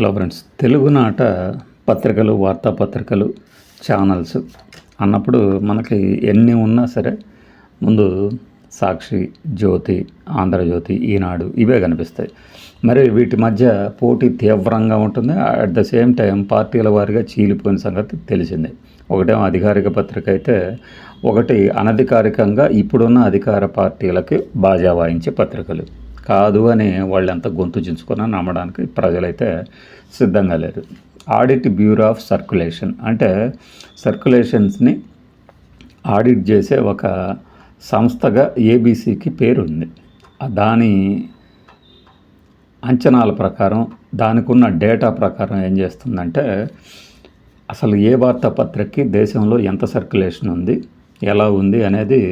Hello friends తెలుగునాట పత్రికలు వార్తాపత్రికలు ఛానల్స్ అన్నప్పుడు మనకి ఎన్ని ఉన్నా సరే ముందు సాక్షి జ్యోతి ఆంధ్రజ్యోతి ఈనాడు ఇవే కనిపిస్తాయి. మరి వీటి మధ్య పోటీ తీవ్రంగా ఉంటుంది. అట్ ద సేమ్ టైం పార్టీల వారిగా చీలిపోయిన సంగతి తెలిసిందే. ఒకటేమో అధికారిక పత్రిక అయితే ఒకటి అనధికారికంగా ఇప్పుడున్న అధికార పార్టీలకి బాజా వాయించే పత్రికలు. కాదు అని వాళ్ళు ఎంత గొంతు చించుకున్నా నమ్మడానికి ప్రజలైతే సిద్ధంగా లేరు. ఆడిట్ బ్యూరో ఆఫ్ సర్క్యులేషన్ అంటే సర్క్యులేషన్స్ని ఆడిట్ చేసే ఒక సంస్థగా ఏబీసీకి పేరుంది. దాని అంచనాల ప్రకారం దానికి ఉన్న డేటా ప్రకారం ఏం చేస్తుందంటే అసలు ఏ వార్తాపత్రికకి దేశంలో ఎంత సర్క్యులేషన్ ఉంది ఎలా ఉంది అనేది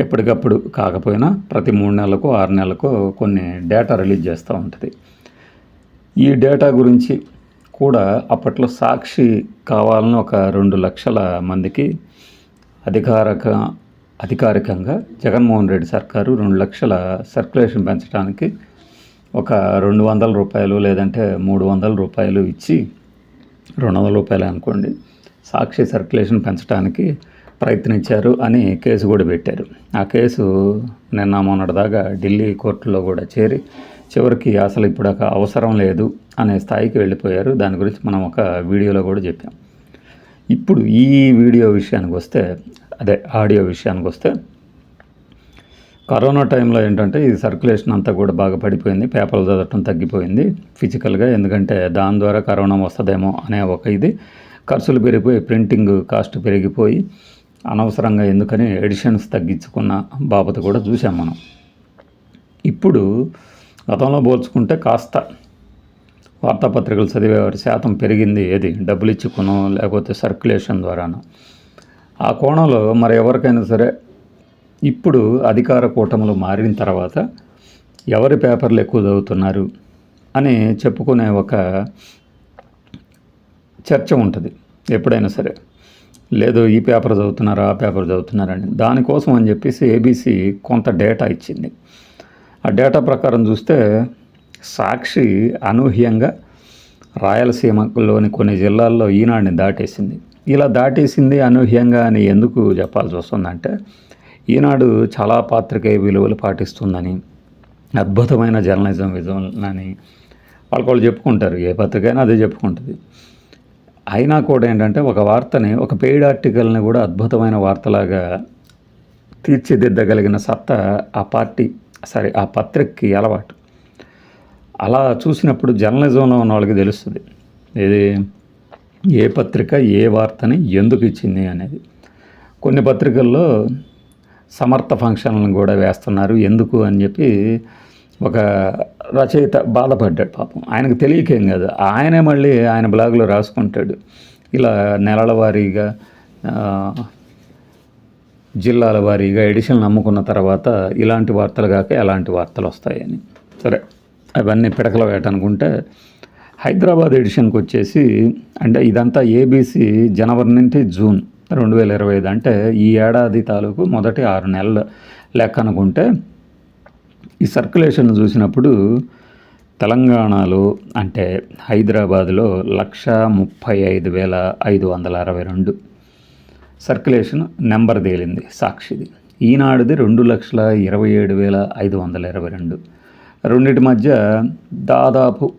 ఎప్పటికప్పుడు కాకపోయినా ప్రతి మూడు నెలలకు ఆరు నెలలకు కొన్ని డేటా రిలీజ్ చేస్తూ ఉంటుంది. ఈ డేటా గురించి కూడా అప్పట్లో సాక్షి కావాలని ఒక రెండు లక్షల మందికి అధికారక అధికారికంగా జగన్మోహన్ రెడ్డి సర్కారు రెండు లక్షల సర్క్యులేషన్ పెంచడానికి ఒక రెండు వందల రూపాయలు లేదంటే మూడు వందల రూపాయలు ఇచ్చి రెండు వందల రూపాయలు అనుకోండి సాక్షి సర్క్యులేషన్ పెంచడానికి ప్రయత్నించారు అని కేసు కూడా పెట్టారు. ఆ కేసు నిన్న మొన్నటిదాకా ఢిల్లీ కోర్టులో కూడా చేరి చివరికి అసలు ఇప్పుడు ఒక అవసరం లేదు అనే స్థాయికి వెళ్ళిపోయారు. దాని గురించి మనం ఒక వీడియోలో కూడా చెప్పాం. ఇప్పుడు ఈ వీడియో విషయానికి వస్తే అదే ఆడియో విషయానికి వస్తే కరోనా టైంలో ఏంటంటే ఈ సర్క్యులేషన్ అంతా కూడా బాగా పడిపోయింది. పేపర్లు చదవటం తగ్గిపోయింది ఫిజికల్గా ఎందుకంటే దాని ద్వారా కరోనా వస్తుందేమో అనే ఒక ఇది. ఖర్చులు పెరిగిపోయి ప్రింటింగ్ కాస్ట్ పెరిగిపోయి అనవసరంగా ఎందుకని ఎడిషన్స్ తగ్గించుకున్న బాబత కూడా చూసాం మనం. ఇప్పుడు గతంలో పోల్చుకుంటే కాస్త వార్తాపత్రికలు చదివేవారి శాతం పెరిగింది. ఏది? డబ్బులు ఇచ్చుకునో లేకపోతే సర్క్యులేషన్ ద్వారానో. ఆ కోణంలో మరి ఎవరికైనా సరే ఇప్పుడు అధికార కూటములు మారిన తర్వాత ఎవరి పేపర్లు ఎక్కువ చదువుతున్నారు అని చెప్పుకునే ఒక చర్చ ఉంటుంది ఎప్పుడైనా సరే. లేదు ఈ పేపర్ చదువుతున్నారు ఆ పేపర్ చదువుతున్నారని. దానికోసం అని చెప్పేసి ఏబీసీ కొంత డేటా ఇచ్చింది. ఆ డేటా ప్రకారం చూస్తే సాక్షి అనూహ్యంగా రాయలసీమలోని కొన్ని జిల్లాల్లో ఈనాడిని దాటేసింది. ఇలా దాటేసింది అనూహ్యంగా అని ఎందుకు చెప్పాల్సి వస్తుందంటే ఈనాడు చాలా పాత్రికేయ విలువలు పాటిస్తుందని అద్భుతమైన జర్నలిజం విజన్ వాళ్ళకి వాళ్ళు చెప్పుకుంటారు. ఏ పత్రికైనా అదే చెప్పుకుంటుంది. అయినా కూడా ఏంటంటే ఒక వార్తని ఒక పెయిడ్ ఆర్టికల్ని కూడా అద్భుతమైన వార్తలాగా తీర్చిదిద్దగలిగిన సత్తా ఆ పార్టీ సరే ఆ పత్రికకి అలవాటు. అలా చూసినప్పుడు జర్నలిజంలో ఉన్న వాళ్ళకి తెలుస్తుంది ఇది ఏ పత్రిక ఏ వార్తని ఎందుకు ఇచ్చింది అనేది. కొన్ని పత్రికల్లో సమర్థ ఫంక్షన్లను కూడా వేస్తున్నారు ఎందుకు అని చెప్పి ఒక రచయిత బాధపడ్డాడు పాపం. ఆయనకు తెలియకేం కాదు. ఆయనే మళ్ళీ ఆయన బ్లాగులో రాసుకుంటాడు. ఇలా నెలల వారీగా జిల్లాల వారీగా ఎడిషన్లు నమ్ముకున్న తర్వాత ఇలాంటి వార్తలు కాక ఎలాంటి వార్తలు వస్తాయని. సరే అవన్నీ పిడకలు వేయటనుకుంటే హైదరాబాద్ ఎడిషన్కి వచ్చేసి అంటే ఇదంతా ఏబీసీ జనవరి నుండి జూన్ రెండు వేల ఇరవై ఐదు. అంటే ఈ ఏడాది తాలూకు మొదటి ఆరు నెలల లెక్క అనుకుంటే ఈ సర్క్యులేషన్ చూసినప్పుడు తెలంగాణలో అంటే హైదరాబాద్లో లక్ష ముప్పై ఐదు వేల ఐదు వందల అరవై రెండు సర్క్యులేషన్ నెంబర్ తేలింది సాక్షిది. ఈనాడుది రెండు లక్షల ఇరవై ఏడు వేల ఐదు వందల ఇరవై రెండు. రెండింటి మధ్య దాదాపు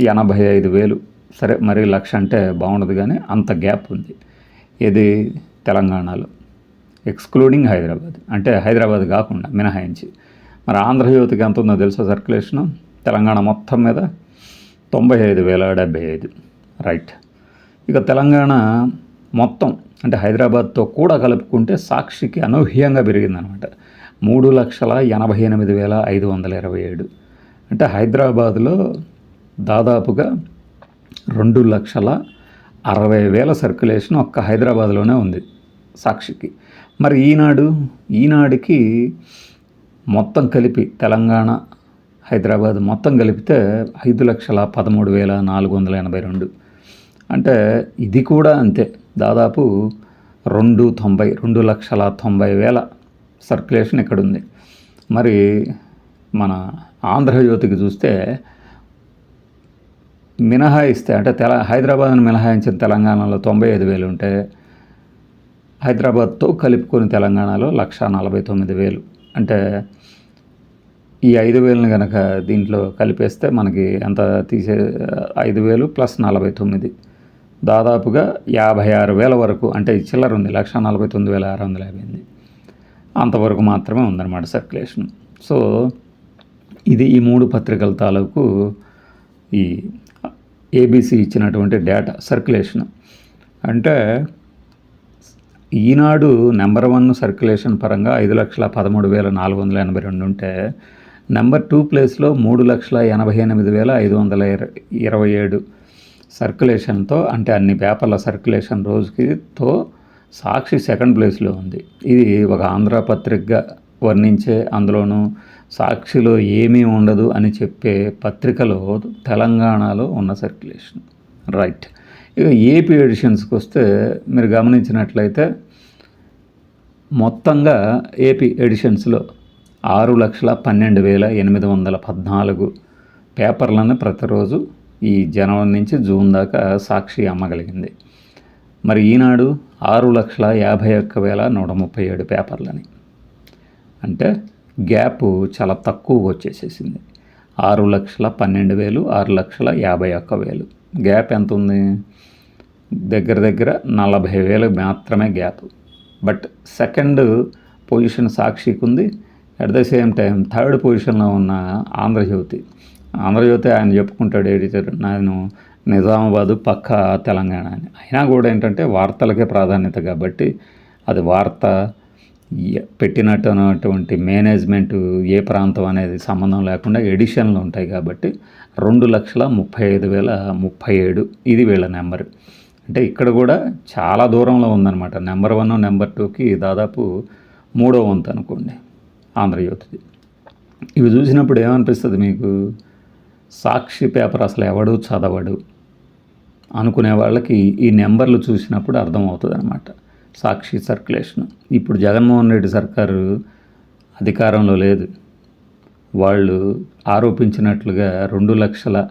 ఎనభై ఐదు వేలు. సరే మరి లక్ష అంటే బాగుండదు కానీ అంత గ్యాప్ ఉంది. ఇది తెలంగాణలో. ఎక్స్క్లూడింగ్ హైదరాబాద్. అంటే హైదరాబాద్ కాకుండా మినహాయించి. మరి ఆంధ్రజ్యోతికి ఎంత ఉందో తెలుసా సర్క్యులేషను? తెలంగాణ మొత్తం మీద తొంభై ఐదు వేల డెబ్బై ఐదు. రైట్. ఇక తెలంగాణ మొత్తం అంటే హైదరాబాద్తో కూడా కలుపుకుంటే సాక్షికి అనూహ్యంగా పెరిగిందనమాట. మూడు లక్షల ఎనభై ఎనిమిది వేల ఐదు వందల ఇరవై ఏడు. అంటే హైదరాబాద్లో దాదాపుగా రెండు లక్షల అరవై వేల సర్క్యులేషన్ ఒక్క హైదరాబాద్లోనే ఉంది సాక్షికి. మరి ఈనాడు ఈనాడుకి మొత్తం కలిపి తెలంగాణ హైదరాబాద్ మొత్తం కలిపితే ఐదు లక్షల పదమూడు వేల నాలుగు వందల ఎనభై రెండు. అంటే ఇది కూడా అంతే. దాదాపు రెండు తొంభై రెండు లక్షల తొంభై వేల సర్క్యులేషన్ ఇక్కడ ఉంది మరి మన ఆంధ్రజ్యోతికి చూస్తే మినహాయిస్తే అంటే తెల హైదరాబాద్ను మినహాయించిన తెలంగాణలో తొంభై ఐదు వేలు ఉంటే హైదరాబాద్తో కలుపుకొని తెలంగాణలో లక్ష నలభై తొమ్మిది వేలు. అంటే ఈ ఐదు వేలను కనుక దీంట్లో కలిపేస్తే మనకి ఎంత తీసే ఐదు వేలు ప్లస్ నలభై తొమ్మిది. దాదాపుగా యాభై ఆరు వేల వరకు అంటే చిల్లర ఉంది లక్ష నలభై తొమ్మిది వేల ఆరు వందల యాభై ఎనిమిది. అంతవరకు మాత్రమే ఉందన్నమాట సర్క్యులేషన్. సో ఇది ఈ మూడు పత్రికల తాలూకు ఈ ఏబీసీ ఇచ్చినటువంటి డేటా సర్క్యులేషన్ అంటే ఈనాడు నెంబర్ వన్ సర్క్యులేషన్ పరంగా ఐదు లక్షల పదమూడు వేల నాలుగు వందల ఎనభై రెండు ఉంటే నెంబర్ టూ ప్లేస్లో మూడు లక్షల ఎనభై ఎనిమిది వేల ఐదు వందల ఇరవై ఏడు సర్క్యులేషన్తో అంటే అన్ని పేపర్ల సర్క్యులేషన్ రోజుకి తో సాక్షి సెకండ్ ప్లేస్లో ఉంది. ఇది ఒక ఆంధ్ర పత్రికగా వర్ణించే అందులోనూ సాక్షిలో ఏమీ ఉండదు అని చెప్పే పత్రికలో తెలంగాణలో ఉన్న సర్క్యులేషన్. రైట్. ఇక ఏపీ ఎడిషన్స్కి వస్తే మీరు గమనించినట్లయితే మొత్తంగా ఏపీ ఎడిషన్స్లో ఆరు లక్షల పన్నెండు వేల ఎనిమిది వందల పద్నాలుగు పేపర్లను ప్రతిరోజు ఈ జనవరి నుంచి జూన్ దాకా సాక్షి అమ్మగలిగింది. మరి ఈనాడు ఆరు లక్షల యాభై ఒక్క వేల నూట ముప్పై ఏడు పేపర్లని. అంటే గ్యాప్ చాలా తక్కువగా వచ్చేసేసింది. ఆరు లక్షల పన్నెండు వేలు ఆరు లక్షల యాభై ఒక్క వేలు. గ్యాప్ ఎంత ఉంది దగ్గర దగ్గర నలభై వేలు మాత్రమే గ్యాప్. బట్ సెకండ్ పొజిషన్ సాక్షికి ఉంది at the same time third పొజిషన్లో ఉన్న ఆంధ్రజ్యోతి. ఆంధ్రజ్యోతి ఆయన చెప్పుకుంటాడు ఎడిటర్ నేను నిజామాబాదు పక్క తెలంగాణ అని. అయినా కూడా ఏంటంటే వార్తలకే ప్రాధాన్యత కాబట్టి అది వార్త పెట్టినటువంటి మేనేజ్మెంట్ ఏ ప్రాంతం అనేది సంబంధం లేకుండా ఎడిషన్లు ఉంటాయి కాబట్టి రెండు లక్షల ముప్పై ఐదు వేల ముప్పై ఏడు. ఇది వీళ్ళ నెంబర్. అంటే ఇక్కడ కూడా చాలా దూరంలో ఉందన్నమాట. నెంబర్ వన్ నెంబర్ టూకి దాదాపు మూడో వంతు అనుకోండి ఆంధ్రజ్యోతిది ఇవి చూసినప్పుడు ఏమనిపిస్తుంది మీకు? సాక్షి పేపర్ అసలు ఎవడు చదవడు అనుకునే వాళ్ళకి ఈ నెంబర్లు చూసినప్పుడు అర్థమవుతుంది అనమాట సాక్షి సర్క్యులేషన్. ఇప్పుడు జగన్మోహన్ రెడ్డి సర్కారు అధికారంలో లేదు. వాళ్ళు ఆరోపించినట్లుగా రెండు లక్షల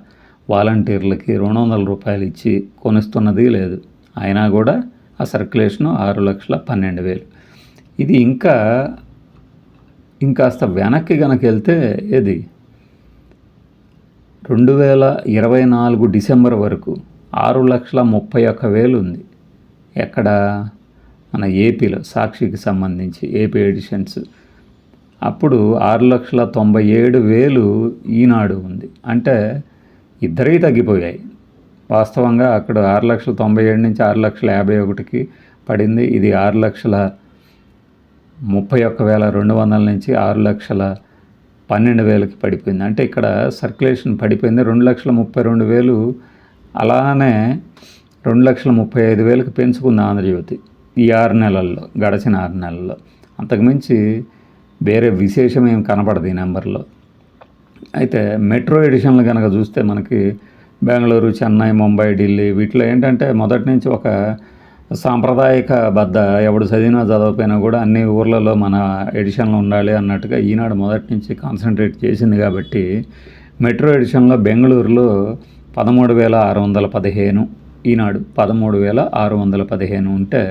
వాలంటీర్లకి రెండు వందల రూపాయలు ఇచ్చి కొనిస్తున్నది లేదు. అయినా కూడా ఆ సర్క్యులేషను ఆరు లక్షల పన్నెండు వేలు. ఇది ఇంకా ఇంకాస్త వెనక్కి గనక వెళ్తే ఏది? రెండు వేల ఇరవై నాలుగు డిసెంబర్ వరకు ఆరు లక్షల ముప్పై ఒక్క వేలు ఉంది. ఎక్కడ? మన ఏపీలో సాక్షికి సంబంధించి ఏపీ ఎడిషన్స్. అప్పుడు ఆరు లక్షల తొంభై ఏడు వేలు ఈనాడు ఉంది. అంటే ఇద్దరివి తగ్గిపోయాయి. వాస్తవంగా అక్కడ ఆరు లక్షల తొంభై ఏడు నుంచి ఆరు లక్షల యాభై ఒకటికి పడింది. ఇది ఆరు లక్షల ముప్పై ఒక్క వేల రెండు వందల నుంచి ఆరు లక్షల పన్నెండు వేలకి పడిపోయింది. అంటే ఇక్కడ సర్క్యులేషన్ పడిపోయింది. రెండు లక్షల ముప్పై రెండు వేలు అలానే రెండు లక్షల ముప్పై ఐదు వేలకు పెంచుకుంది ఆంధ్రజ్యోతి ఈ ఆరు నెలల్లో గడిచిన ఆరు నెలల్లో. అంతకుమించి వేరే విశేషం ఏం కనపడదు ఈ నెంబర్లో. అయితే మెట్రో ఎడిషన్లు కనుక చూస్తే మనకి బెంగళూరు చెన్నై ముంబై ఢిల్లీ వీటిలో ఏంటంటే మొదటి నుంచి ఒక సాంప్రదాయక బద్ద. ఎవడు చదివినా చదవకపోయినా కూడా అన్ని ఊర్లలో మన ఎడిషన్లు ఉండాలి అన్నట్టుగా ఈనాడు మొదటి నుంచి కాన్సన్ట్రేట్ చేసింది కాబట్టి మెట్రో ఎడిషన్లో బెంగళూరులో పదమూడు వేల ఆరు వందల పదిహేను ఈనాడు పదమూడు వేల ఆరు వందల పదిహేను ఉంటే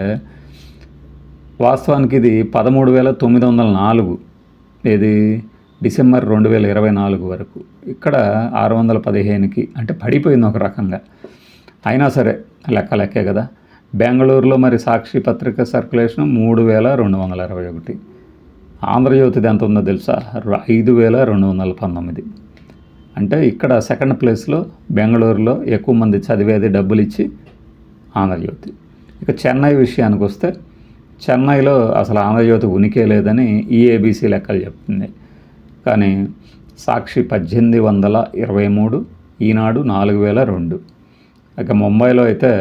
వాస్తవానికి ఇది పదమూడు వేల తొమ్మిది వందల నాలుగు. ఇది డిసెంబర్ రెండు వేల ఇరవై నాలుగు వరకు. ఇక్కడ ఆరు వందల పదిహేనుకి అంటే పడిపోయింది ఒక రకంగా. అయినా సరే లెక్క లెక్కే కదా. బెంగళూరులో మరి సాక్షి పత్రిక సర్క్యులేషన్ మూడు వేల రెండు వందల ఇరవై ఒకటి. ఆంధ్రజ్యోతిది ఎంత ఉందో తెలుసా? ఐదు వేల రెండు వందల పంతొమ్మిది. అంటే ఇక్కడ సెకండ్ ప్లేస్లో బెంగళూరులో ఎక్కువ మంది చదివేది డబ్బులు ఇచ్చి ఆంధ్రజ్యోతి. ఇక చెన్నై విషయానికి వస్తే చెన్నైలో అసలు ఆంధ్రజ్యోతి ఉనికే లేదని ఈఏబీసీ లెక్కలు చెప్తుంది కానీ సాక్షి పద్దెనిమిది వందల ఇరవై మూడు ఈనాడు నాలుగు వేల రెండు. ఇక ముంబైలో అయితే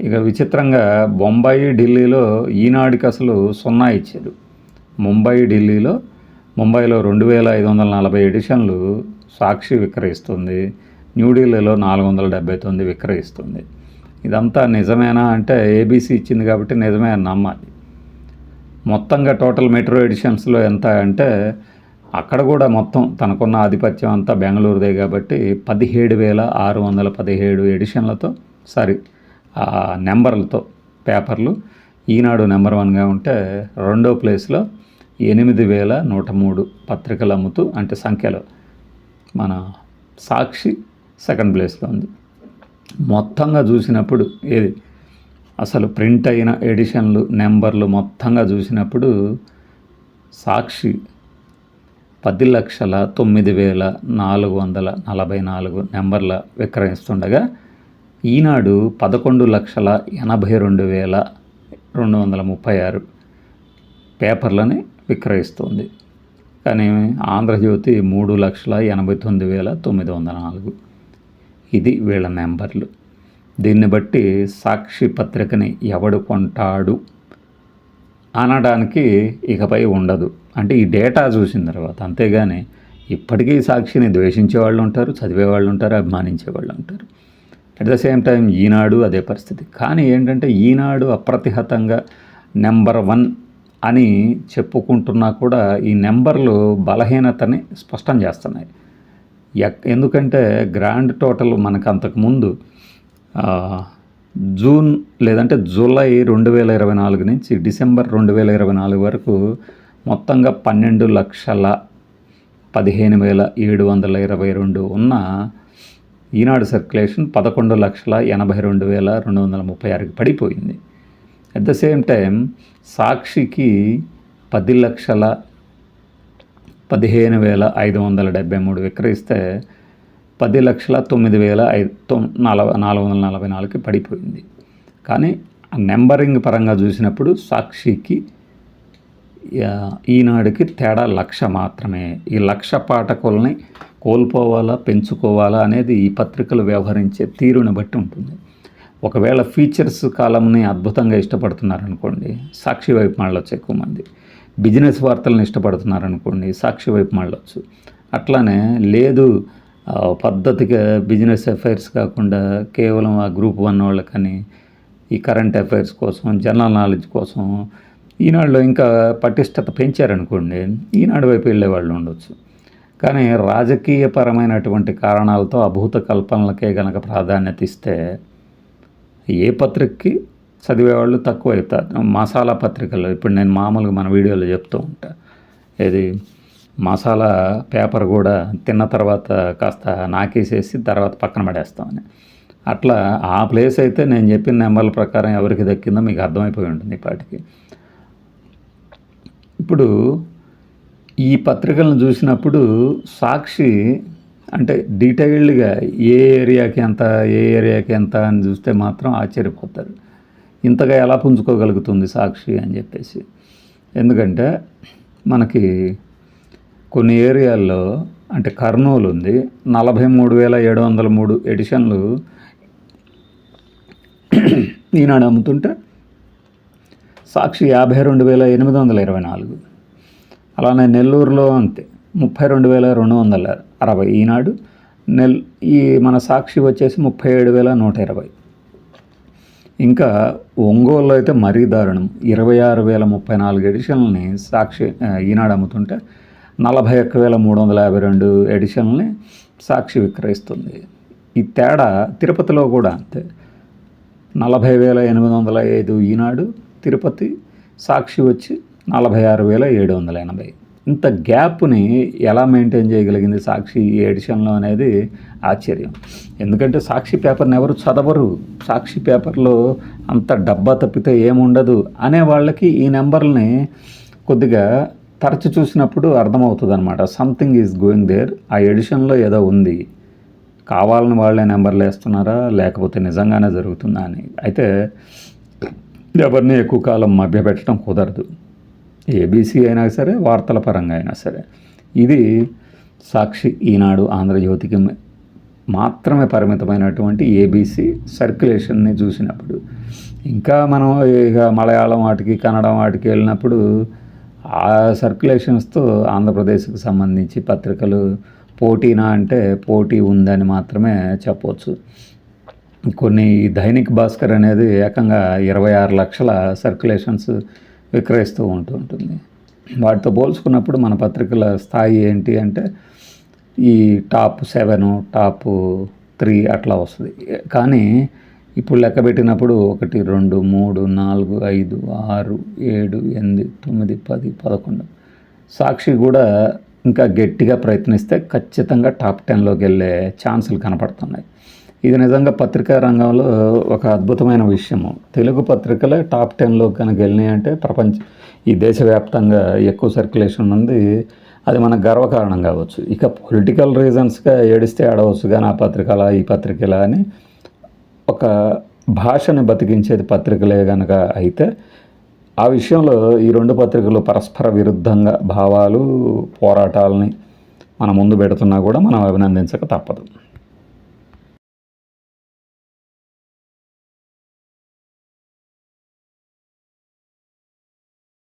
ఇక విచిత్రంగా బొంబాయి ఢిల్లీలో ఈనాడుకి అసలు సున్నా ఇచ్చారు ముంబై ఢిల్లీలో ముంబైలో రెండు వేల ఐదు వందల నలభై ఎడిషన్లు సాక్షి విక్రయిస్తుంది. న్యూఢిల్లీలో నాలుగు వందల డెబ్బై తొమ్మిది విక్రయిస్తుంది. ఇదంతా నిజమేనా అంటే ఏబీసీ ఇచ్చింది కాబట్టి నిజమే అని నమ్మాలి. మొత్తంగా టోటల్ మెట్రో ఎడిషన్స్లో ఎంత అంటే అక్కడ కూడా మొత్తం తనకున్న ఆధిపత్యం అంతా బెంగళూరుదే కాబట్టి పదిహేడు వేల ఆరు వందల పదిహేడు ఎడిషన్లతో సారీ ఆ నెంబర్లతో పేపర్లు. ఈనాడు నెంబర్ వన్గా ఉంటే రెండో ప్లేస్లో ఎనిమిది వేల నూట మూడు పత్రికలు అమ్ముతూ అంటే సంఖ్యలో మన సాక్షి సెకండ్ ప్లేస్లో ఉంది. మొత్తంగా చూసినప్పుడు ఏది? అసలు ప్రింట్ అయిన ఎడిషన్లు నెంబర్లు మొత్తంగా చూసినప్పుడు సాక్షి పది లక్షల తొమ్మిది వేల నాలుగు వందల నలభై నాలుగు నెంబర్ల విక్రయిస్తుండగా ఈనాడు పదకొండు లక్షల ఎనభై రెండు వేల రెండు వందల ముప్పై ఆరు పేపర్లని విక్రయిస్తుంది. కానీ ఆంధ్రజ్యోతి మూడు లక్షల ఎనభై తొమ్మిది వేల తొమ్మిది వందల నాలుగు. ఇది వీళ్ళ నెంబర్లు. దీన్ని బట్టి సాక్షి పత్రికని ఎవడు కొంటాడు? అనడానికి ఇకపై ఉండదు. అంటే ఈ డేటా చూసిన తర్వాత అంతేగాని ఇప్పటికీ సాక్షిని ద్వేషించే వాళ్ళు ఉంటారు చదివే వాళ్ళు ఉంటారు అభిమానించే వాళ్ళు ఉంటారు. At the same time Eenadu అదే పరిస్థితి. కానీ ఏంటంటే ఈనాడు అప్రతిహతంగా నెంబర్ వన్ అని చెప్పుకుంటున్నా కూడా ఈ నెంబర్లు బలహీనతని స్పష్టం చేస్తున్నాయి. ఎక్- ఎందుకంటే గ్రాండ్ టోటల్ మనకు అంతకుముందు జూన్ లేదంటే జూలై రెండు వేల ఇరవై నాలుగు నుంచి డిసెంబర్ రెండు వేల ఇరవై నాలుగు వరకు మొత్తంగా పన్నెండు లక్షల పదిహేను వేల ఏడు వందల ఇరవై రెండు ఉన్న ఈనాడు సర్క్యులేషన్ పదకొండు లక్షల ఎనభై రెండు వేల రెండు వందల ముప్పై ఆరుకి పడిపోయింది. అట్ ద సేమ్ టైం సాక్షికి పది లక్షల పదిహేను వేల ఐదు వందల డెబ్బై మూడు విక్రయిస్తే పది లక్షల తొమ్మిది వేల ఐదు తొమ్ నలభై నాలుగు వందల నలభై నాలుగుకి పడిపోయింది. కానీ నెంబరింగ్ పరంగా చూసినప్పుడు సాక్షికి ఈనాడుకి తేడా లక్ష మాత్రమే. ఈ లక్ష పాఠకుల్ని కోల్పోవాలా పెంచుకోవాలా అనేది ఈ పత్రికలు వ్యవహరించే తీరుని బట్టి ఉంటుంది. ఒకవేళ ఫీచర్స్ కాలంని అద్భుతంగా ఇష్టపడుతున్నారనుకోండి సాక్షి వైపు మళ్ళొచ్చు ఎక్కువ మంది. బిజినెస్ వార్తలను ఇష్టపడుతున్నారనుకోండి సాక్షి వైపు మళ్ళొచ్చు. అట్లానే లేదు పద్ధతిగా బిజినెస్ అఫైర్స్ కాకుండా కేవలం ఆ గ్రూప్ వన్ వాళ్ళకని ఈ కరెంట్ అఫైర్స్ కోసం జనరల్ నాలెడ్జ్ కోసం ఈనాడులో ఇంకా పటిష్టత పెంచారనుకోండి ఈనాడు వైపు వెళ్ళే వాళ్ళు ఉండొచ్చు. కానీ రాజకీయపరమైనటువంటి కారణాలతో అభూత కల్పనలకే గనక ప్రాధాన్యత ఇస్తే ఏ పత్రికకి చదివేవాళ్ళు తక్కువ అవుతారు. మసాలా పత్రికలు ఇప్పుడు నేను మామూలుగా మన వీడియోలో చెప్తూ ఉంటా. ఏది? మసాలా పేపర్ కూడా తిన్న తర్వాత కాస్త నాకేసేసి తర్వాత పక్కన పడేస్తామని అట్లా ఆ ప్లేస్ అయితే నేను చెప్పిన నెంబర్ల ప్రకారం ఎవరికి దక్కిందో మీకు అర్థమైపోయి ఉంటుంది ఇప్పటికి. ఇప్పుడు ఈ పత్రికలను చూసినప్పుడు సాక్షి అంటే డీటెయిల్డ్గా ఏ ఏరియాకి ఎంత ఏ ఏరియాకి ఎంత అని చూస్తే మాత్రం ఆశ్చర్యపోతారు. ఇంతగా ఎలా పుంజుకోగలుగుతుంది సాక్షి అని చెప్పేసి. ఎందుకంటే మనకి కొన్ని ఏరియాల్లో అంటే కర్నూలు ఉంది నలభై మూడు వేల ఏడు వందల మూడు ఎడిషన్లు ఈనాడు అమ్ముతుంటే సాక్షి యాభై రెండు వేల ఎనిమిది వందల ఇరవై నాలుగు. అలానే నెల్లూరులో అంతే ముప్పై రెండు వేల రెండు వందల అరవై. ఈనాడు నెల్ ఈ మన సాక్షి వచ్చేసి ముప్పై ఏడు వేల నూట ఇరవై. ఇంకా ఒంగోలులో అయితే మరీ దారుణం ఇరవై ఆరు వేల ముప్పై నాలుగు ఎడిషన్లని సాక్షి ఈనాడు అమ్ముతుంటే నలభై ఒక్క వేల మూడు వందల యాభై రెండు ఎడిషన్లని సాక్షి విక్రయిస్తుంది. ఈ తేడా తిరుపతిలో కూడా అంతే. నలభై వేల ఎనిమిది వందల ఐదు ఈనాడు తిరుపతి సాక్షి వచ్చి నలభై ఆరు వేల ఏడు వందల ఎనభై. ఇంత గ్యాప్ని ఎలా మెయింటైన్ చేయగలిగింది సాక్షి ఈ ఎడిషన్లో అనేది ఆశ్చర్యం. ఎందుకంటే సాక్షి పేపర్ని ఎవరు చదవరు. సాక్షి పేపర్లో అంత డబ్బా తప్పితే ఏముండదు అనే వాళ్ళకి ఈ నెంబర్ని కొద్దిగా తరచు చూసినప్పుడు అర్థమవుతుంది అనమాట సంథింగ్ ఈజ్ గోయింగ్ దేర్ ఆ ఎడిషన్లో ఏదో ఉంది. కావాలని వాళ్ళే నెంబర్లు వేస్తున్నారా? లేకపోతే నిజంగానే జరుగుతుందా అని. అయితే ఎవరిని ఎక్కువ కాలం మభ్యపెట్టడం కుదరదు. ఏబీసీ అయినా సరే వార్తల పరంగా అయినా సరే. ఇది సాక్షి ఈనాడు ఆంధ్రజ్యోతికి మాత్రమే పరిమితమైనటువంటి ఏబీసీ సర్క్యులేషన్ని చూసినప్పుడు. ఇంకా మనం ఇక మలయాళం వాటికి కన్నడం వాటికి వెళ్ళినప్పుడు ఆ సర్క్యులేషన్స్తో ఆంధ్రప్రదేశ్కి సంబంధించి పత్రికలు పోటీనా అంటే పోటీ ఉందని మాత్రమే చెప్పవచ్చు కొన్ని దైనిక్ భాస్కర్ అనేది ఏకంగా ఇరవై ఆరు లక్షల సర్క్యులేషన్స్ విక్రయిస్తూ ఉంటూ ఉంటుంది. వాటితో పోల్చుకున్నప్పుడు మన పత్రికల స్థాయి ఏంటి అంటే ఈ టాప్ సెవెన్ టాప్ త్రీ అట్లా వస్తుంది. కానీ ఇప్పుడు లెక్క పెట్టినప్పుడు ఒకటి రెండు మూడు నాలుగు ఐదు ఆరు ఏడు ఎనిమిది తొమ్మిది పది పదకొండు. సాక్షి కూడా ఇంకా గట్టిగా ప్రయత్నిస్తే ఖచ్చితంగా టాప్ టెన్లోకి వెళ్ళే ఛాన్సులు కనపడుతున్నాయి. ఇది నిజంగా పత్రికా రంగంలో ఒక అద్భుతమైన విషయము. తెలుగు పత్రికలే టాప్ టెన్లో కనుక వెళ్ళినాయంటే ప్రపంచ ఈ దేశవ్యాప్తంగా ఎక్కువ సర్క్యులేషన్ ఉంది అది మనకు గర్వకారణం కావచ్చు. ఇక పొలిటికల్ రీజన్స్గా ఏడిస్తే ఆడవచ్చు కానీ ఆ పత్రికలా ఈ పత్రికలా అని ఒక భాషని బతికించేది పత్రికలే కనుక అయితే ఆ విషయంలో ఈ రెండు పత్రికలు పరస్పర విరుద్ధంగా భావాలు పోరాటాలని మన ముందు పెడుతున్నా కూడా మనం అభినందించక తప్పదు.